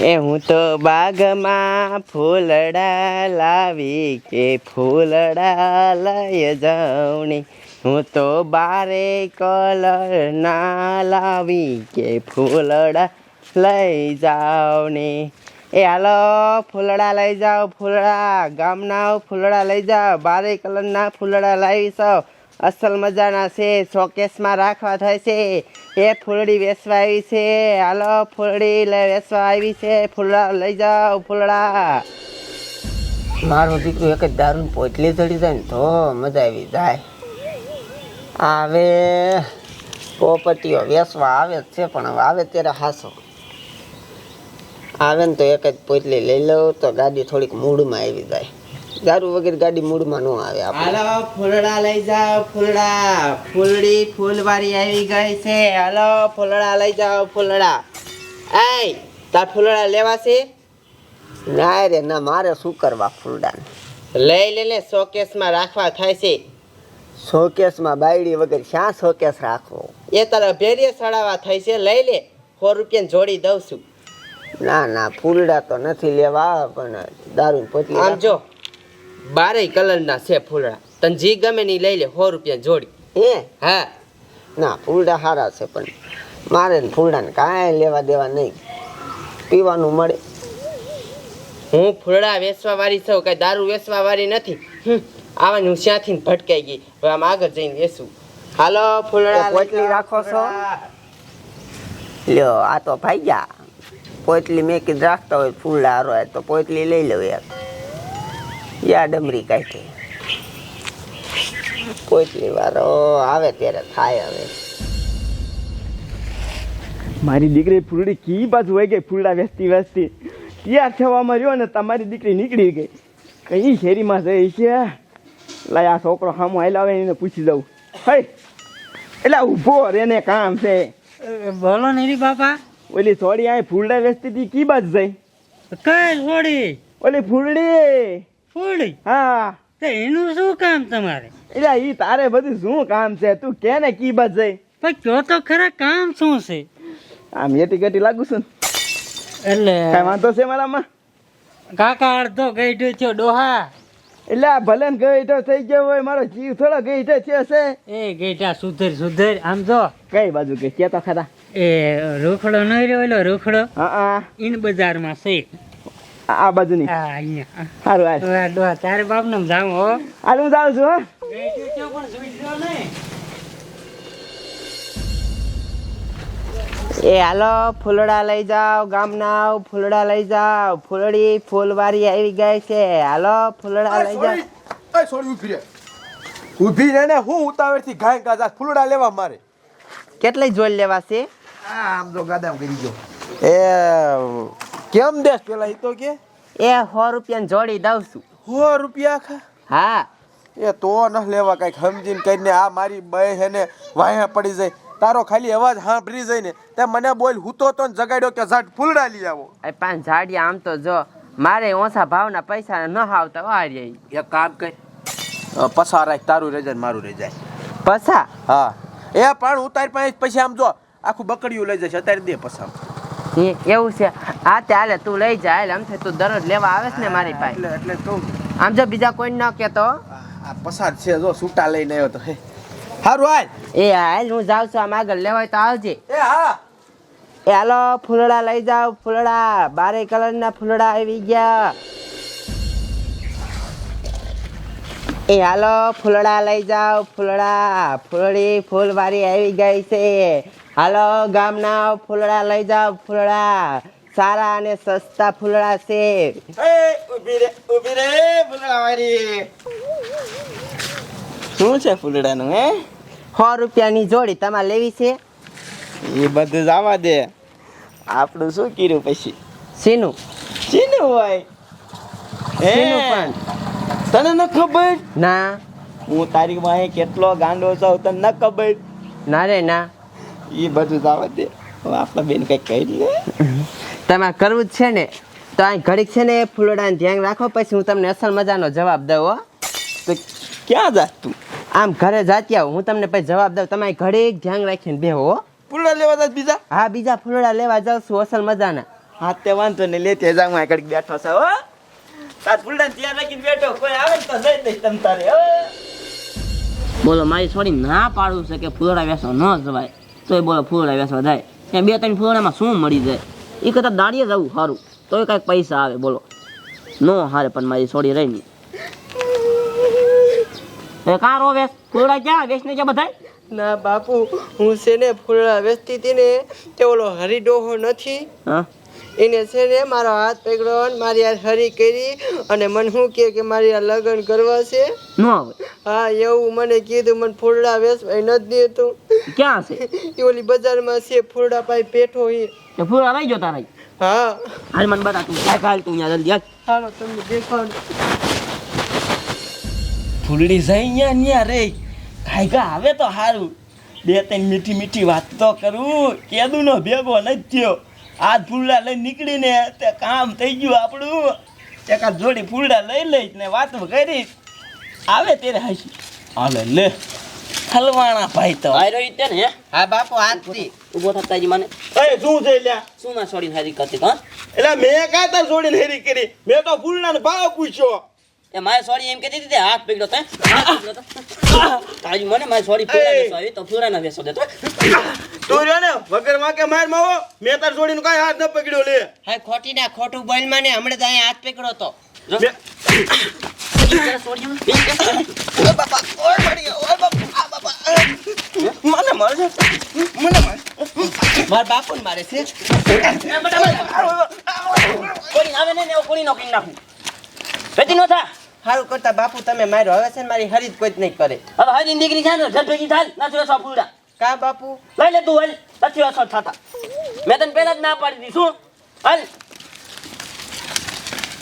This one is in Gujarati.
એ હું તો બાગમાં ફૂલડા લાવી કે ફૂલડા લઈ જાઉં ને હું તો બારે કલર ના લાવી કે ફૂલડા લઈ જાઉં ને એ હાલો, ફૂલડા લઈ જાઓ, ફૂલડા. ગામના ફૂલડા લઈ જાઓ. બારે કલરના ફૂલડા લાવી છો અસલ મજાના છે, શોકેસમાં રાખવા થાય છે. એ ફૂલડી વેચવા આવી છે. હાલો, ફૂલડી લે વેચવા આવી છે. ફૂલડા લઈ જાઓ, ફૂલડા. મારું દીકરો એક જ દારૂ પોટલી ચડી જાય ને તો મજા આવી જાય. આવે, પોપટીઓ વેચવા આવે જ છે, પણ આવે ત્યારે હાસો. આવે ને તો એક જ પોટલી લઈ લઉં, તો ગાડી થોડીક મૂડમાં આવી જાય. દારૂ વગર ગાડી મૂડમાં ન આવે હાલો ફૂલડા લઈ જાઓ ફૂલડા. ફૂલડી ફૂલવાળી આવી ગઈ છે. હાલો ફૂલડા લઈ જાઓ ફૂલડા. આય તાર ફૂલડા લેવા છે? ના રે ના મારે શું કરવા ફૂલડાને? લઈ લે લે શોકેસમાં રાખવા થાય છે. શોકેસમાં બાયડી વગર ક્યાં શોકેસ રાખવો? એ તારા ભેરીએ સડાવા થાય છે. લઈ લે સો રૂપિયાની જોડી દઉં છું. ના ના ફૂલડા તો નથી લેવા પણ દારૂ પોટલી આમ જો બારે કલરના છે ફૂલડા. તને જી ગમે નહીં લઈ લે સો રૂપિયા જોડી. એ હા? ના ફૂલડા સારા છે પણ મારે ને ફૂલડાને કાંઈ લેવા દેવા નહીં. પીવાનું મળે. હું ફૂલડા વેચવા વાળી છું કઈ દારૂ વેચવા વાળી નથી. હમ, આવાની હું શ્યાંથી ભટકાઈ ગઈ. હવે આમ આગળ જઈને વેચું. હાલો ફૂલડા પોટલી રાખો છો? લ્યો આ તો ભાઈ ગયા. પોટલી મેં કીધું રાખતા હોય ફૂલડા હારો તો પોટલી લઈ લઉં એક. યા ડમરી કાઢી. કોઈટલી વાળો આવે ત્યારે થાય હવે. મારી દીકરી ફૂલડી કી બાજુ હોય ગઈ ફૂલડા વેચતી વેચતી. તૈયાર થવામાં રહ્યો ને તમારી દીકરી નીકળી ગઈ. કઈ શેરીમાં જઈ છે? લાય આ છોકરો સામો હાલ આવે એને પૂછી દઉં હઈ એટલે ઊભો રેને કામ છે. બોલો ને બાપા. ઓલી થોડી આ ફૂલડા વેચતી હતી કી બાજુ જઈ. કઈ થોડી ઓલી ફૂલડી. ફૂડી હા. તે એનું શું કામ તમારે? એટલે ઈ તારે બધું શું કામ છે? તું કે ને કી બાજુ જઈ પણ કયો તો ખરા કામ શું છે? આમ એટી ગટી લાગુ છું એટલે કઈ વાંધો છે મારામાં? કાકા અડધો ગઈઢો થયો ડોહા. એટલે ભલે ને ગઈઠો થઈ ગયો હોય મારો જીવ થોડો ગઈઠો થયો છે. એ ગઈઢા સુધર સુધર આમ જો. કઈ બાજુ કે તો ખરા. એ રૂખડો નહીં રહ્યો રૂખડો? હા ઇન બજારમાં છે. આ બાજુ ની અહીંયા. સારું હાલ. તારે બાપ ને જાઉં હો. હાલ હું જાઉં છું હો. એ હાલો ફૂલડા લઈ જાઓ ગામના ફૂલડા લઈ જાઓ. ફૂલડી ફૂલવારી આવી ગઈ છે. હાલો ફૂલડા લઈ જાઓ. એ સોરી ઊભી રે ઊભી રે ને હું ઉતાવળથી ગાય ગાજા ફૂલડા લેવા મારે. કેટલી જોઈ લેવા છે આ આમ તો ગાદામ કરી જો એ કેમ દેસ પેલા એ તો કે? એ સો રૂપિયા જોડી દઉં છું. સો રૂપિયા ખા હા. એ તો ન લેવા કંઈક સમજીને કરીને આ મારી બે હે ને વાહે પડી જાય. તારો ખાલી અવાજ સાંભળી જાય ને. તે મને બોલ હું તો તો જગાડ્યો કે ઝાડ ફૂલડા લઈ આવો. એ પાંચ ઝાડિયા આમ તો જો મારે ઓછા ભાવના પૈસા ન આવતા વાળી એક કામ કઈ પસા રાખ તારું રહી ને મારું રહી જાય પસા હા. એ પણ હું તારી પાસે પછી આમ જો આખું બકડીયું લઈ જશે અત્યારે દે પસા એવું છે. તે હાલે તું લઈ જા એટલે આમ થાય તું દરરોજ લેવા આવે છે ને મારી પાસે. એટલે તું આમ જો બીજા કોઈ ન કહેતો આ આ પસાર છે જો સૂટા લઈને આવ્યો તો હારું હાલ. એ હાલ હું જાઉં છું. આમ આગળ લેવાય તો આવજે. એ હા. એ હાલો ફૂલડા લઈ જાઓ ફૂલડા. બારે કલરના ફૂલડા આવી ગયા. એ હાલો ફૂલડા લઈ જાઓ ફૂલડા. ફૂલડી ફૂલવારી આવી ગઈ છે. હાલો ગામના ફૂલડા લઈ જાઓ ફૂલડા. સારા અને સસ્તા ફૂલડા છે. રે રે ફૂલડા શું છે ફૂલડાનું હે? સો રૂપિયાની જોડી તમારે લેવી છે? એ બધું જવા દે. આપણું શું કર્યું પછી? શીનું શીનું હોય. શીનું પણ. તને ન ખબર? ના. હું તારી પાસે કેટલો ગાંડો છું તને ન ખબર? ના રે ના. એ બધું જાવ દે. આપણા બેન કઈ કહી દે. તમારે કરવું જ છે ને. તો આ ઘડીક છે ને ફૂલડાને ધ્યાન રાખો પછી હું તમને અસલ મજાનો જવાબ દઉં હો. તો ક્યાં જાત તું? આમ ઘરે જાતી આવું હું તમને પછી જવાબ દઉં. તમે ઘડીક ધ્યાન રાખીને બેહો હો. ફૂલડા લેવા જાવ બીજા? હા બીજા ફૂલડા લેવા જાઉં છું અસલ મજાના. હા તે વાંધો ને લેતે જાઉં આગળ બેઠો છો હો. તાર ફૂલડા ત્યાં રાખીને બેઠો કોઈ આવે ને તો જઈ દઈશ તમ તારે બોલો મારી છોડી ના પાડું છે કે ફૂલડા વેસવા ન જવાય. તોય બોલો ફૂલડા વેસવા જાય. ત્યાં બે ત્રણ ફૂલડામાં શું મળી જાય? એ કરતાં દાડીએ જવું સારું તોય કાંઈક પૈસા આવે બોલો. નો હારે પણ મારી છોડી રહી નહીં એ કાં રો વેસ? ફૂલડા ક્યાં? વેસ ને ક્યાં બધાય? ના બાપુ હું છે ને ફૂલડા વેચતી હતી ને તે ઓલો હરિડોહો નથી. હા? એને છે ને મારો હાથ પકડ્યો અને મારી આ હરી કરી અને મને શું કહે કે મારી આ લગ્ન કરવા છે? ન હા એવું મને કીધું મને ફૂલડા ભાઈ નથી દેતું. ક્યાં છે? એ ઓલી બજારમાં છે ફૂલડા પાઈ પેઠો એ ફૂલડા લઈ જતા રહી હા. હાલ મને બતા તું ક્યાં કાલ તું અહીંયા જલ્દી હાલ. તમને દેખાડ. ફૂલડી જઈ ન્યા ન્યા રે. ખાઈગા આવે તો સારું બે ત્રણ મીઠી મીઠી વાત તો કરું. કેદું નો ભેગો નથી થયો. આ ફૂલડા લઈ નીકળીને તે કામ થઈ ગયું આપણું. એકાદ જોડી ફૂલડા લઈ લઈશ ને વાત કરીશ આવે ત્યારે હસી. હાલે લે. હલવાણા ભાઈ તો. આઈ રહી તે ને હે? બાપુ આજથી ઊભો થતા જી મને. એ શું છે લ્યા? શું ના છોડીને હારી કરતી હા? એટલે મેં કા તાર જોડીને હેરી કરી? મેં તો ફૂલડા ને ભાવ પૂછ્યો. એ મારી સોરી એમ કહેતી હતી તે હાથ પીગડો તે હાથ તો. તારી મને મારી સોરી ફૂલા એ. વેચવા તો ફૂલા ના દે દેતો તું રહ્યો ને? વગર વાંકે માર માવો. મેં તાર જોડીને કાંઈ હાથ ન પકડ્યો લે. હા ખોટી ના ખોટું બોલમાં ને હમણાં તો અહીંયા હાથ પકડ્યો તો? મને મારશે મને માર. મારા બાપુ ને મારે છે. કોણી આવે ને ને એવો કોણી નોકરી નાખું. વેચી નો થા. સારું કરતા બાપુ તમે માર્યો. હવે છે મારી હરી કોઈ જ નહીં કરે. હવે હરી દીકરી છે ને જડ થાય ના વેચવા ફૂલડા. કા બાપુ? લઈ લે તું, હલ. નથી વેચવા થતા. મેં તને પહેલા જ ના પાડી દીધું હાલ.